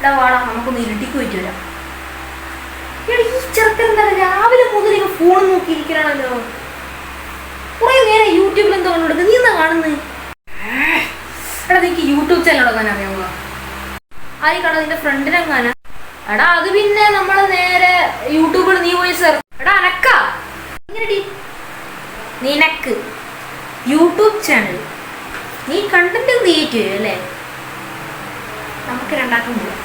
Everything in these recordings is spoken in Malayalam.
എടാ വാടാ നമുക്കൊന്ന് ഇരുട്ടിക്ക് പോയിട്ട് വരാം? ഈ ചെറുക്കൻ എന്താ രാവിലെ മുതൽ ഇങ്ങനെ ഫോൺ നോക്കിയിരിക്കണല്ലോ കുറെ നേരം യൂട്യൂബിൽ എന്താ കണ്ടുകൊടുക്കുക നീ എന്താ കാണുന്നത് എടാ നിനക്ക് യൂട്യൂബ് ചാനൽ തുടങ്ങാൻ അറിയാമോ? ആയിക്കടാ നിന്റെ ഫ്രണ്ടിനെങ്ങാനാ എടാ അത് പിന്നെ നമ്മൾ നേരെ യൂട്യൂബിൽ നീ പോയി സെർ എടാ അനക്ക? നിനക്ക് യൂട്യൂബ് ചാനൽ നീ കണ്ടന്റ് ക്രിയേറ്റ് ചെയ്യും അല്ലേ? നമുക്ക് രണ്ടാക്കും പോവാം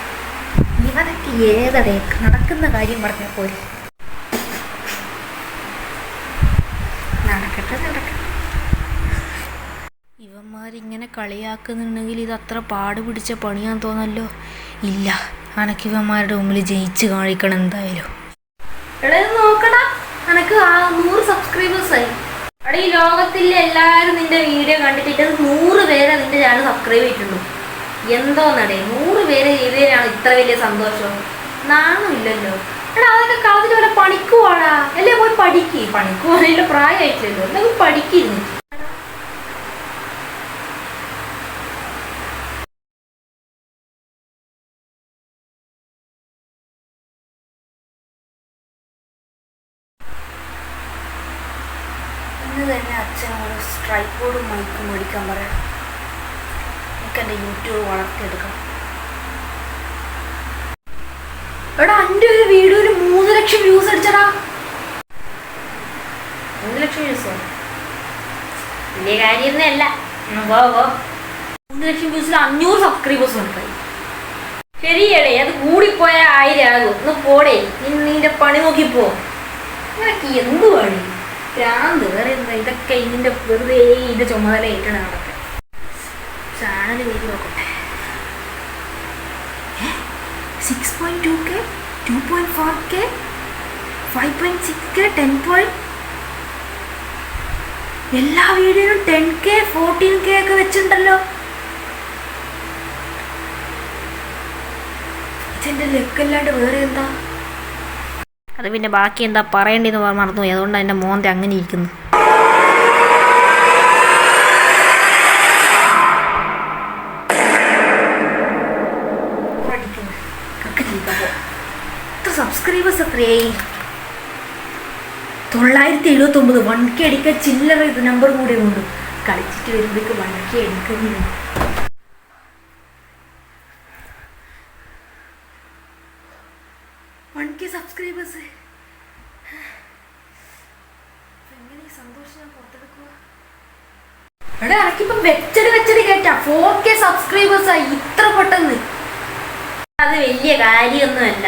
ഇവനൊക്കെ ഏതടേ നടക്കുന്ന കാര്യം പറഞ്ഞാൽ പോരെ. നടക്കട്ടെ നടക്കട്ടെ. ഇവന്മാരിങ്ങനെ കളിയാക്കുന്നുണ്ടെങ്കിൽ ഇത് അത്ര പാട് പിടിച്ച പണിയാൻ തോന്നല്ലോ. ഇല്ല അനക്കിവന്മാരുടെ മുമ്പിൽ ജയിച്ച് കാണിക്കണം എന്തായാലും. എടാ നോക്കടാ. അനക്ക് നൂറ് സബ്സ്ക്രൈബേഴ്സ് ആയി. ഈ ലോകത്തിലെ എല്ലാവരും നിന്റെ വീഡിയോ കണ്ടിട്ട് നൂറ് പേരെ നിന്റെ ചാനൽ സബ്സ്ക്രൈബ് ചെയ്തിട്ടുള്ളൂ. എന്തോന്നടേ നൂറ് പേര് ചെയ്തതിനാണ് ഇത്ര വലിയ സന്തോഷം. നാണും ഇല്ലല്ലോ. എടാ അതൊക്കെ കളത്തിൽ വല്ല പണിക്കുവാടാ? അല്ലേ പോയി പഠിക്ക്. പണിക്കുവാണെങ്കിൽ പോകാനുള്ള പ്രായമായിട്ടില്ലല്ലോ. എന്നൊക്കെ പഠിക്കുന്നു ഇന്ന് തന്നെ അച്ഛനോട് സ്ട്രൈക്ക് ബോർഡും മൈക്കും മേടിക്കാൻ പറയാം. എനിക്ക് എന്റെ യൂട്യൂബ് വളർത്തിയെടുക്കണം എടാ എന്റെ ഒരു വീഡിയോയിൽ മൂന്ന് ലക്ഷം വ്യൂസ് അടിച്ചടാ. മൂന്ന് ലക്ഷം വ്യൂസോ? വലിയ കാര്യമൊന്നുമല്ല. വാ മൂന്ന് ലക്ഷം വ്യൂസിൽ അഞ്ഞൂറ് സബ്സ്ക്രൈബേഴ്സ് ഉണ്ടായി ശരിയടേ അത് കൂടിപ്പോയ ആയിരം ആകും ഒന്ന് പോടേ നിന്റെ പണി നോക്കിപ്പോ. നിനക്ക് എന്ത് പണി? ഭ്രാന്ത് വേറെ എന്താ? ഇതൊക്കെ ഇതിന്റെ വെറുതെ ഇതിന്റെ ചുമതല ഏറ്റണം നടക്കെ ചാനൽ വീതി നോക്കട്ടെ six point two K two point four K five point six K ten point എല്ലാ വീഡിയോയിലും ടെൻ കെ ഫോർട്ടീൻ കെ ഒക്കെ വെച്ചിട്ടുണ്ടല്ലോ. ഇതെന്റെ ലെക്കല്ലാണ്ട് വേറെ എന്താ? അത് പിന്നെ ബാക്കി എന്താ പറയേണ്ടതെന്ന് മറന്നുപോയി. അതുകൊണ്ട് എന്റെ മോന്തെ അങ്ങനെ ഇരിക്കുന്നു സബ്സ്ക്രൈബേഴ്സ് എത്രയായി തൊള്ളായിരത്തി എഴുപത്തി ഒമ്പത് വൺ കെ അടിക്കാൻ ചില്ലറ ഇത് നമ്പർ കൂടെ ഉണ്ട്. കളിച്ചിട്ട് വരുമ്പോഴേക്ക് വൺ കെ എടുക്കുന്നില്ല വൺ കെ സബ്സ്ക്രൈബേഴ്സ് സന്തോഷം ഞാൻ പുറത്തെടുക്കുക എടാ എനക്കിപ്പം വെച്ചടി വെച്ചടി കേട്ടാ. ഫോർ കെ സബ്സ്ക്രൈബേഴ്സ് ആയി ഇത്ര കാര്യമൊന്നുമല്ല.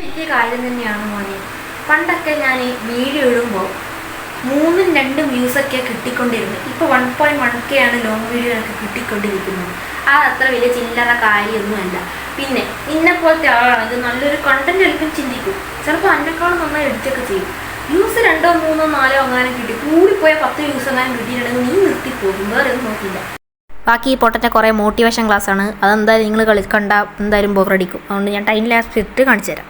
വലിയ കാര്യം തന്നെയാണ് മോനെ? പണ്ടൊക്കെ ഞാൻ വീഡിയോ ഇടുമ്പോൾ മൂന്നും രണ്ടും വ്യൂസ് ഒക്കെ കിട്ടിക്കൊണ്ടിരുന്നു. ഇപ്പോൾ വൺ പോയിന്റ് വൺ കെ ആണ് ലോങ് വീഡിയോ ഒക്കെ കിട്ടിക്കൊണ്ടിരിക്കുന്നത്. അത് അത്ര വലിയ ചില്ലറ കാര്യമൊന്നുമല്ല. പിന്നെ നിന്നെ പോലത്തെ ആളാണെങ്കിൽ നല്ലൊരു കണ്ടന്റ് എടുക്കും ചിന്തിക്കും. ചിലപ്പോൾ അതിനേക്കാളും നന്നായി എഡിറ്റൊക്കെ ചെയ്യും. വ്യൂസ് രണ്ടോ മൂന്നോ നാലോ അങ്ങനെ കിട്ടി. കൂടിപ്പോയ പത്ത് വ്യൂസ് അങ്ങനെ കിട്ടിയിട്ടുണ്ടെങ്കിൽ നീ നിർത്തിപ്പോകും. വേറെ ഒന്നും നോക്കില്ല. ബാക്കി ഈ പൊട്ടന്റെ കുറേ മോട്ടിവേഷൻ ക്ലാസ്സാണ് അതെന്തായാലും നിങ്ങൾ കളി കണ്ട എന്തായാലും ബോറടിക്കും അതുകൊണ്ട് ഞാൻ ടൈം ലാസ്റ്റ് ഇട്ട് കാണിച്ചു തരാം